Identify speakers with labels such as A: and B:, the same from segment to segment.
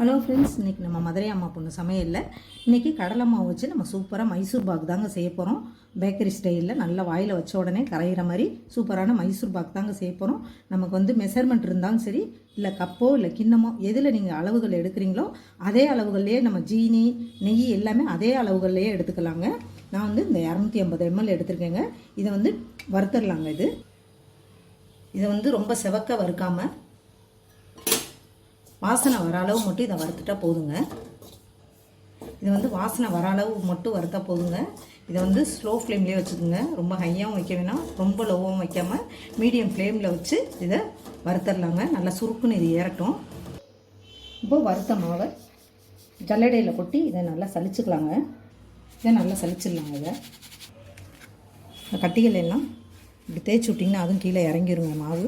A: Hello friends இன்றைக்கி நம்ம மதுரை அம்மா பொண்ணு சமையலில். இன்றைக்கி கடலை மாவு வச்சு நம்ம சூப்பராக மைசூர் பாக் தாங்க செய்ய போகிறோம் பேக்கரி ஸ்டைலில் நல்லா வாயில் வச்ச உடனே கரையிற மாதிரி சூப்பரான மைசூர் பாக் தாங்க செய்ய போகிறோம் நமக்கு வந்து மெஷர்மெண்ட் இருந்தாலும் சரி இல்லை கப்போ இல்லை கிண்ணமோ எதில் நீங்கள் அளவுகள் எடுக்கிறீங்களோ அதே அளவுகள்லேயே நம்ம ஜீனி நெய் எல்லாமே அதே அளவுகள்லேயே எடுத்துக்கலாங்க. நான் வந்து இந்த இரநூத்தி ஐம்பது எம்எல் எடுத்திருக்கேங்க. இதை வந்து வறுத்துடலாங்க இது. இதை வந்து ரொம்ப செவக்க வறுக்காமல் வாசனை வர அளவு மட்டும் இதை வறுத்துட்டா போதுங்க. இது வந்து வாசனை வர அளவு மட்டும் வறுத்தா போதுங்க. இதை வந்து ஸ்லோ ஃப்ளேம்லேயே வச்சுக்கோங்க. ரொம்ப ஹையாகவும் வைக்க வேணாம். ரொம்ப லோவாகவும் வைக்காமல் மீடியம் ஃப்ளேமில் வச்சு இதை வறுத்தரலாங்க. நல்லா சுருக்குன்னு இது ஏறட்டும். இப்போ வறுத்த மாவை ஜல்லடையில் கொட்டி இதை நல்லா சலிச்சுக்கலாங்க. இதை நல்லா சலிச்சிடலாங்க இதை. இந்த கட்டிகள் எல்லாம் இப்படி தேய்ச்சி விட்டிங்கன்னா அதுவும் கீழே இறங்கிடுங்க மாவு.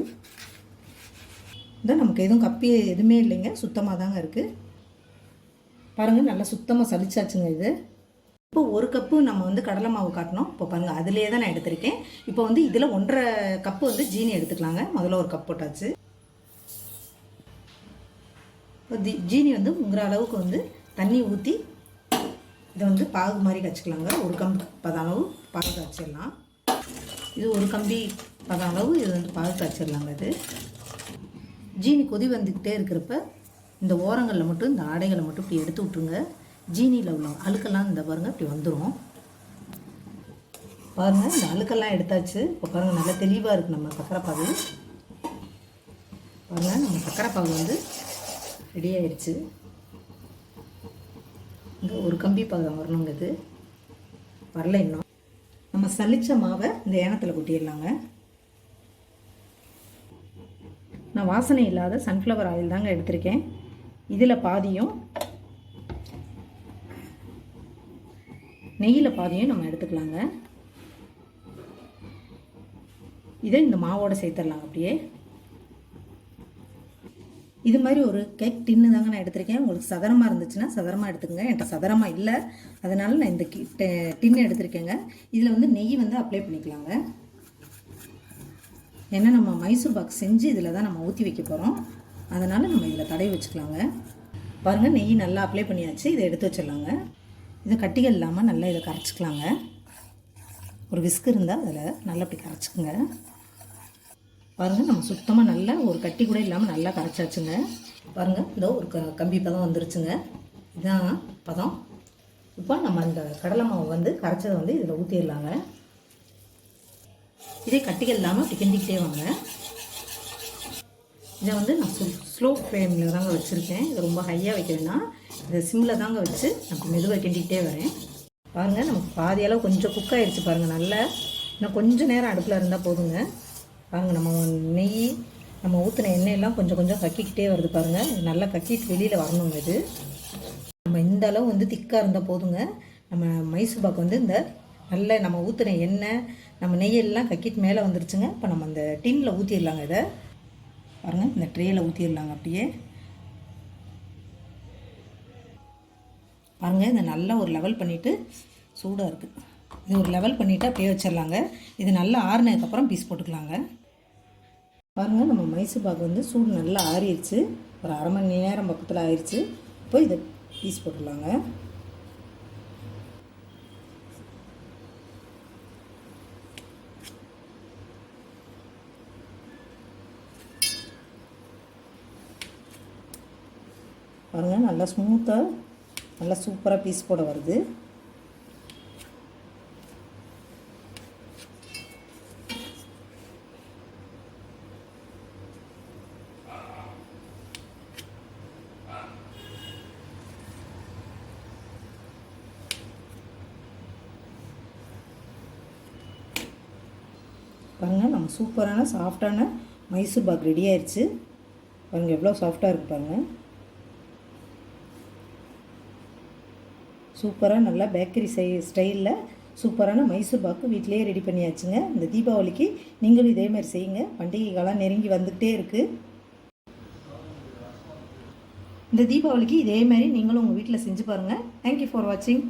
A: இதான் நமக்கு எதுவும் கப்பி எதுவுமே இல்லைங்க. சுத்தமாக தாங்க இருக்குது பாருங்கள் நல்லா சுத்தமாக சலிச்சாச்சுங்க இது. இப்போ ஒரு கப்பு நம்ம வந்து கடலை மாவு காட்டணும். இப்போ பாருங்கள் அதிலே தான் நான் எடுத்திருக்கேன். இப்போ வந்து இதில் ஒன்றரை கப்பு வந்து ஜீனி எடுத்துக்கலாங்க. முதல்ல ஒரு கப் போட்டாச்சு. இப்போ தி- ஜீனி வந்து உங்கிற அளவுக்கு வந்து தண்ணி ஊற்றி இதை வந்து பாகு மாதிரி காய்ச்சிக்கலாங்க. ஒரு கம்பி பதளவு பாகு காய்ச்சிடலாம். இது ஒரு கம்பி பதளவு இது வந்து பாகு காய்ச்சிடலாங்க இது. ஜீனி கொதி வந்துக்கிட்டே இருக்கிறப்ப இந்த ஓரங்களில் மட்டும் இந்த ஆடைகளை மட்டும் இப்படி எடுத்து விட்ருங்க ஜீனியில் உள்ள அழுக்கெல்லாம் இந்த பாருங்க இப்படி வந்துடும் பாருங்கள் இந்த அழுக்கெல்லாம் எடுத்தாச்சு. இப்போ பாருங்கள் நல்லா தெளிவாக இருக்குது நம்ம சக்கரை பாருங்கள் நம்ம சக்கரை வந்து ரெடி ஆயிடுச்சு. இங்கே ஒரு கம்பி பாகம் வரணுங்கிறது வரல இன்னும். நம்ம சலிச்ச மாவை இந்த ஏனத்தில் கொட்டிடலாங்க. நான் வாசனை இல்லாத சன்ஃப்ளவர் ஆயில் தாங்க எடுத்திருக்கேன். இதில் பாதியும் நெய்யில் பாதியும் நம்ம எடுத்துக்கலாங்க. இதை இந்த மாவோட சேர்த்துடலாம் அப்படியே. இது மாதிரி ஒரு கேக் டின்னு தாங்க நான் எடுத்திருக்கேன். உங்களுக்கு சதுரமாக இருந்துச்சுன்னா சதரமாக எடுத்துக்கோங்க. என்கிட்ட சதுரமாக இல்லை. அதனால் நான் இந்த கி- டின்னு எடுத்திருக்கேங்க. இதில் வந்து நெய் வந்து அப்ளை பண்ணிக்கலாங்க. ஏன்னா நம்ம மைசூர் பாக் செஞ்சு இதில் தான் நம்ம ஊற்றி வைக்க போகிறோம் அதனால் நம்ம இதில் தடவி வச்சுக்கலாங்க. பாருங்கள் நெய் நல்லா அப்ளை பண்ணியாச்சு. இதை எடுத்து வச்சிடலாங்க. இதை கட்டிகள் இல்லாமல் நல்லா இதை கரைச்சிக்கலாங்க. ஒரு விஸ்க் இருந்தால் அதில் நல்லா அப்படி கரைச்சிக்கோங்க. பாருங்கள் நம்ம சுத்தமாக நல்லா ஒரு கட்டி கூட இல்லாமல் நல்லா கரைச்சாச்சுங்க. பாருங்கள் இதோ ஒரு க கம்பி பதம் வந்துருச்சுங்க. இதான் பதம். இப்போ நம்ம அந்த கடலை மாவு வந்து கரைச்சதை வந்து இதில் ஊற்றிடலாங்க இதே கட்டிகள் இல்லாமல் அப்படி கிண்டிக்கிட்டே வாங்க. இதை வந்து நான் ஸ்லோ ஸ்லோ ஃப்ளேமில் தாங்க வச்சுருக்கேன். இது ரொம்ப ஹையாக வைக்க வேணாம் இதை சிம்மில் தாங்க வச்சு நான் மெதுவாக கிண்டிக்கிட்டே வரேன். பாருங்கள் நமக்கு பாதி அளவு கொஞ்சம் குக் ஆகிடுச்சு பாருங்கள் நல்லா. இன்னும் கொஞ்சம் நேரம் அடுப்பில் இருந்தால் போதுங்க. பாருங்கள் நம்ம நெய் நம்ம ஊற்றின எண்ணெயெல்லாம் கொஞ்சம் கொஞ்சம் கக்கிக்கிட்டே வருது பாருங்கள் நல்லா கக்கிட்டு வெளியில் வரணுங்க இது. நம்ம இந்த அளவு வந்து திக்காக இருந்தால் போதுங்க. நம்ம மைசூர் பாக்கு வந்து இந்த நல்ல நம்ம ஊற்றுன எண்ணெய் நம்ம நெய்யெல்லாம் கக்கிட்டு மேலே வந்துருச்சுங்க. இப்போ நம்ம அந்த டின்னில் ஊற்றிடலாங்க இதை. பாருங்கள் இந்த ட்ரேயில் ஊற்றிடலாங்க அப்படியே. பாருங்கள் இதை நல்லா ஒரு லெவல் பண்ணிவிட்டு சூடாக இருக்குது இது ஒரு லெவல் பண்ணிவிட்டு அப்படியே வச்சிடலாங்க. இது நல்லா ஆறுனதுக்கப்புறம் பீஸ் போட்டுக்கலாங்க. பாருங்கள் நம்ம மைசூர் பாக்கு வந்து சூடு நல்லா ஆறிடுச்சு. ஒரு அரை மணி நேரம் பக்கத்தில் ஆயிடுச்சு. இப்போ இதை பீஸ் போட்டுடலாங்க. பாருங்கள் நல்லா ஸ்மூத்தாக நல்லா சூப்பராக பீஸ் போட வருது. பாருங்கள் நம்ம சூப்பரான சாஃப்டான மைசூர் பாக் ரெடி ஆயிடுச்சு பாருங்கள் எவ்வளோ சாஃப்டாக இருக்கு பாருங்கள் சூப்பராக நல்லா பேக்கரி ஸ்டை ஸ்டைலில் சூப்பரான மைசூர் பாக்கு வீட்டிலேயே ரெடி பண்ணியாச்சுங்க. இந்த தீபாவளிக்கு நீங்களும் இதே மாதிரி செய்யுங்க. பண்டிகை காலம் நெருங்கி வந்துகிட்டே இருக்குது இந்த தீபாவளிக்கு இதே மாதிரி நீங்களும் உங்கள் வீட்டில் செஞ்சு பாருங்கள் தேங்க்யூ ஃபார் வாட்சிங்